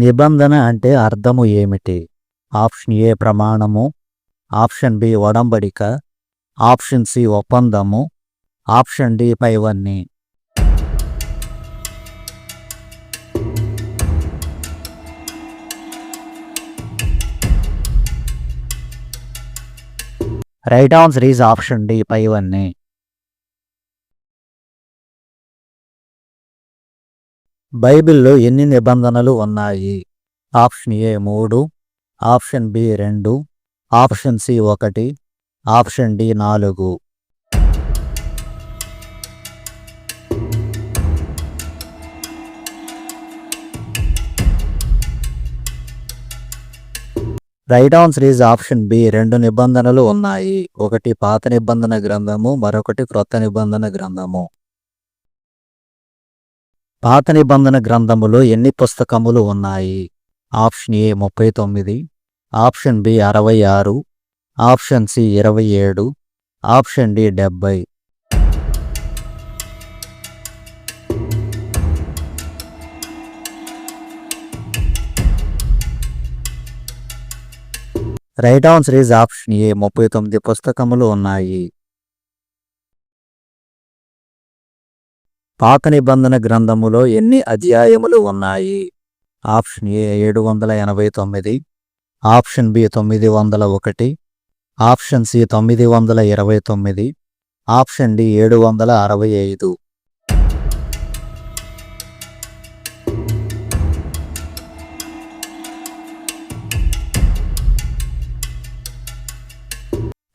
నిబంధన అంటే అర్థము ఏమిటి? ఆప్షన్ ఏ ప్రమాణము ఆప్షన్ బి ఒడంబడిక ఆప్షన్ సి ఒప్పందము ఆప్షన్ డి పైవన్నీ. Right answer is option D పైవన్నీ. బైబిల్లో ఎన్ని నిబంధనలు ఉన్నాయి? ఆప్షన్ ఏ మూడు ఆప్షన్ బి రెండు ఆప్షన్ సి ఒకటి ఆప్షన్ డి నాలుగు. Right answer is option B. రెండు నిబంధనలు ఉన్నాయి. ఒకటి పాత నిబంధన గ్రంథము మరొకటి క్రొత్త నిబంధన గ్రంథము. పాత నిబంధన గ్రంథములో ఎన్ని పుస్తకములు ఉన్నాయి? ఆప్షన్ ఏ ముప్పై తొమ్మిది ఆప్షన్ బి అరవై ఆరు ఆప్షన్ సి ఇరవై ఏడు ఆప్షన్ డి డెబ్బై right answer is option A ముప్పై తొమ్మిది పుస్తకములు ఉన్నాయి. పాత నిబంధన గ్రంథములో ఎన్ని అధ్యాయములు ఉన్నాయి? ఆప్షన్ ఏ ఏడు వందల ఎనభై తొమ్మిది ఆప్షన్ బి తొమ్మిది వందల ఒకటి ఆప్షన్ సి తొమ్మిది వందల ఇరవై తొమ్మిది ఆప్షన్ డి ఏడు వందల అరవై ఐదు.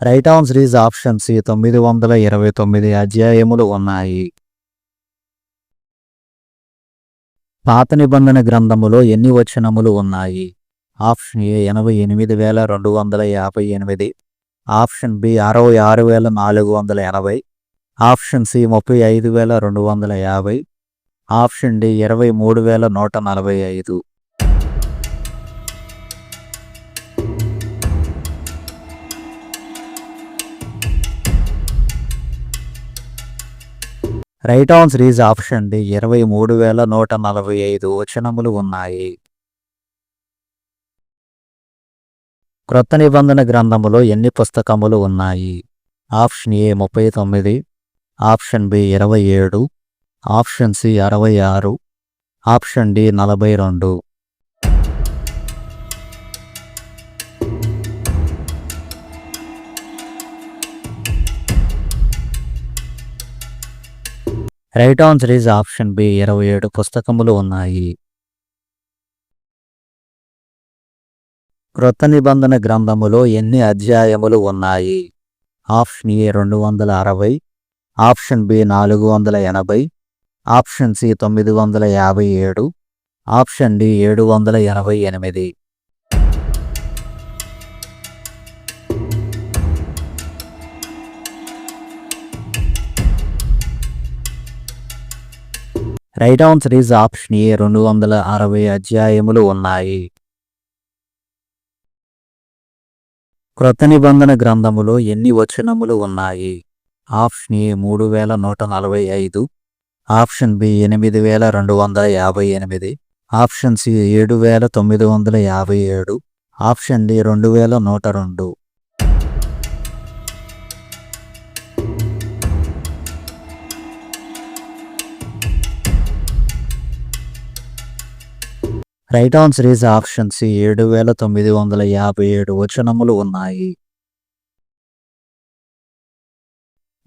Right answer is option C తొమ్మిది వందల ఇరవై తొమ్మిది అధ్యాయములు ఉన్నాయి. పాత నిబంధన గ్రంథములో ఎన్ని వచనములు ఉన్నాయి? ఆప్షన్ ఏ ఎనభై ఎనిమిది వేల రెండు వందల యాభై ఎనిమిది. ఆప్షన్ బి అరవై ఆరు వేల నాలుగు వందల ఎనభై. ఆప్షన్ సి ముప్పై ఐదు వేల రెండు వందల యాభై. ఆప్షన్ డి ఇరవై మూడు వేల నూట నలభై ఐదు. Right answer is option D ఇరవై మూడు వేల నూట నలభై ఐదు వచనములు ఉన్నాయి. క్రొత్త నిబంధన గ్రంథములో ఎన్ని పుస్తకములు ఉన్నాయి? ఆప్షన్ ఏ ముప్పై తొమ్మిది ఆప్షన్ బి ఇరవై ఏడు ఆప్షన్ సి అరవై ఆరు ఆప్షన్ డి నలభై రెండు. Right answer is option B ఇరవై ఏడు పుస్తకములు ఉన్నాయి. క్రొత్త నిబంధన గ్రంథములో ఎన్ని అధ్యాయములు ఉన్నాయి? ఆప్షన్ ఏ రెండు వందల అరవై ఆప్షన్ బి నాలుగు వందల ఎనభై ఆప్షన్ సి తొమ్మిది వందల యాభై ఏడు ఆప్షన్ డి ఏడు వందల ఎనభై ఎనిమిది. Right answer is option A రెండు వందల అరవై అధ్యాయములు ఉన్నాయి. క్రొత్త నిబంధన గ్రంథములో ఎన్ని వచనములు ఉన్నాయి? ఆప్షన్ ఏ మూడు వేల నూట నలభై ఐదు. ఆప్షన్ బి ఎనిమిది వేల రెండు వందల యాభై ఎనిమిది. ఆప్షన్ సి ఏడు వేల తొమ్మిది వందల యాభై ఏడు. ఆప్షన్ డి రెండు వేల నూట రెండు. Right on series option C. ఏడు వేల తొమ్మిది వందల యాభై ఏడు వచనములు ఉన్నాయి.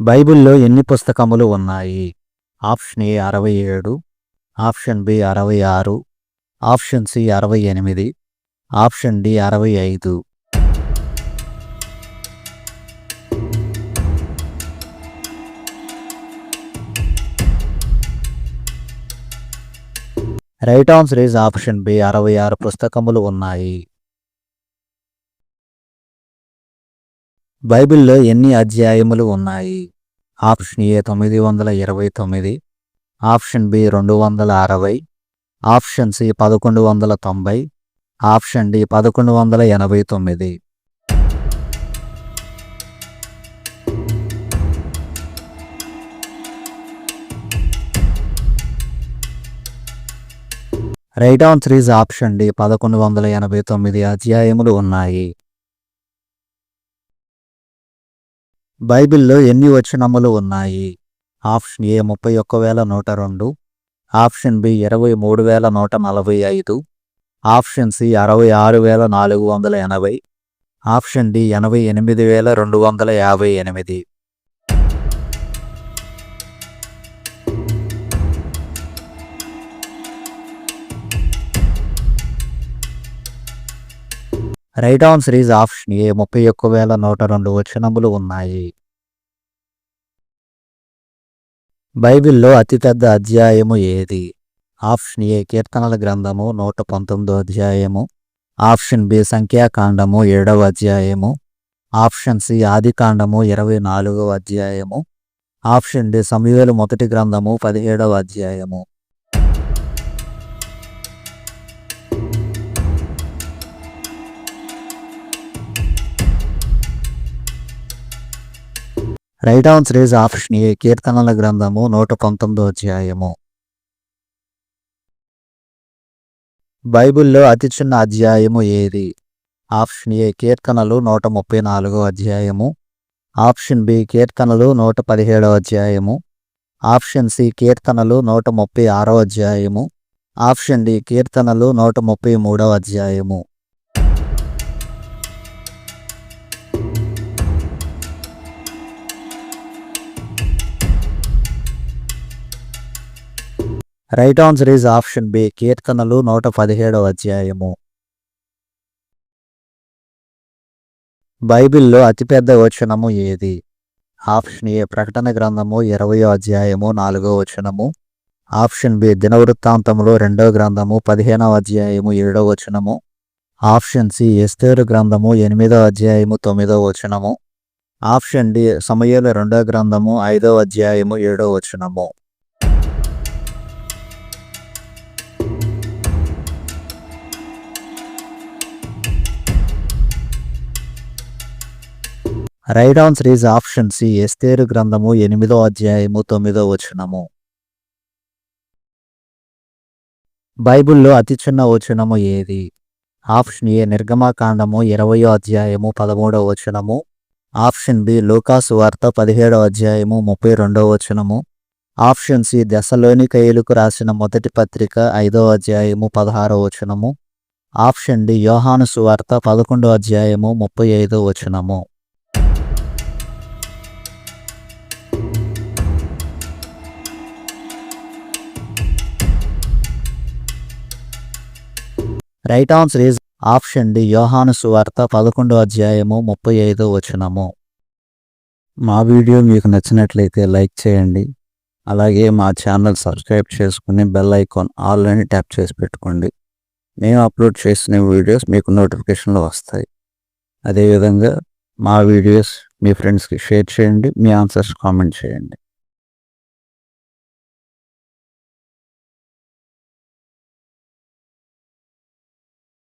బైబిల్లో ఎన్ని పుస్తకములు ఉన్నాయి? ఆప్షన్ ఏ అరవై ఏడు ఆప్షన్ బి అరవై ఆరు ఆప్షన్ సి అరవై ఎనిమిది ఆప్షన్ డి అరవై ఐదు. Right answer is option B అరవై ఆరు పుస్తకములు ఉన్నాయి. బైబిల్లో ఎన్ని అధ్యాయములు ఉన్నాయి? ఆప్షన్ ఏ తొమ్మిది వందల ఇరవై తొమ్మిది ఆప్షన్ బి రెండు వందల అరవై ఆప్షన్ సి పదకొండు వందల తొంభై ఆప్షన్ డి పదకొండు వందల ఎనభై తొమ్మిది. Right answer is option D. పదకొండు వందల ఎనభై తొమ్మిది అధ్యాయములు ఉన్నాయి. బైబిల్లో ఎన్ని వచనములు ఉన్నాయి? ఆప్షన్ ఏ ముప్పై ఒక్క వేల నూట రెండు. ఆప్షన్ బి ఇరవై మూడు వేల నూట నలభై ఐదు. ఆప్షన్ సి అరవై ఆరు వేల నాలుగు వందల ఎనభై. ఆప్షన్ డి ఎనభై ఎనిమిది వేల రెండు వందల యాభై ఎనిమిది. Right on series option A ముప్పై ఒక్క వేల నూట రెండు వచనములు ఉన్నాయి. బైబిల్లో అతిపెద్ద అధ్యాయము ఏది? ఆప్షన్ ఏ కీర్తనల గ్రంథము నూట పంతొమ్మిదో అధ్యాయము. ఆప్షన్ బి సంఖ్యాకాండము ఏడవ అధ్యాయము. ఆప్షన్ సి ఆదికాండము ఇరవై నాలుగవ అధ్యాయము. ఆప్షన్ డి సమయలు మొదటి గ్రంథము పదిహేడవ అధ్యాయము. Right answer is option A కీర్తనల గ్రంథము నూట పంతొమ్మిదో అధ్యాయము. బైబిల్లో అతి చిన్న అధ్యాయము ఏది? ఆప్షన్ ఏ కీర్తనలు నూట ముప్పై నాలుగో అధ్యాయము. ఆప్షన్ బి కీర్తనలు నూట పదిహేడో అధ్యాయము. ఆప్షన్ సి కీర్తనలు నూట ముప్పై ఆరో అధ్యాయము. ఆప్షన్ డి కీర్తనలు నూట ముప్పై మూడో అధ్యాయము. Right answer is option B కీర్తనలు నూట పదిహేడవ అధ్యాయము. బైబిల్లో అతిపెద్ద వచనము ఏది? ఆప్షన్ ఏ ప్రకటన గ్రంథము ఇరవయో అధ్యాయము నాలుగో వచనము. ఆప్షన్ బి దినవృత్తాంతములో రెండో గ్రంథము పదిహేనవ అధ్యాయము ఏడో వచనము. ఆప్షన్ సి ఎస్తేరు గ్రంథము ఎనిమిదో అధ్యాయము తొమ్మిదో వచనము. ఆప్షన్ డి సమయంలో రెండో గ్రంథము ఐదో అధ్యాయము ఏడో వచనము. Right answer is option C ఎస్తేరు గ్రంథము ఎనిమిదో అధ్యాయము తొమ్మిదో వచనము. బైబిల్లో అతి చిన్న వచనము ఏది? ఆప్షన్ ఏ నిర్గమాకాండము ఇరవయో అధ్యాయము పదమూడవ వచనము. ఆప్షన్ బి లోకాసు వార్త పదిహేడవ అధ్యాయము ముప్పై రెండవ వచనము. ఆప్షన్ సి దశలోని కయ్యలకు రాసిన మొదటి పత్రిక ఐదవ అధ్యాయము పదహారవ వచనము. ఆప్షన్ డి యోహాను సువార్త పదకొండో అధ్యాయము ముప్పై ఐదో వచనము. Right answer is option D. యోహాను సువార్త పదకొండో అధ్యాయము ముప్పై ఐదో వచనము. మా వీడియో మీకు నచ్చినట్లయితే లైక్ చేయండి. అలాగే మా ఛానల్ సబ్స్క్రైబ్ చేసుకుని బెల్ ఐకాన్ ఆల్ అని ట్యాప్ చేసి పెట్టుకోండి. మేము అప్లోడ్ చేసిన వీడియోస్ మీకు నోటిఫికేషన్లో వస్తాయి. అదేవిధంగా మా వీడియోస్ మీ ఫ్రెండ్స్కి షేర్ చేయండి మీ ఆన్సర్స్ కామెంట్ చేయండి.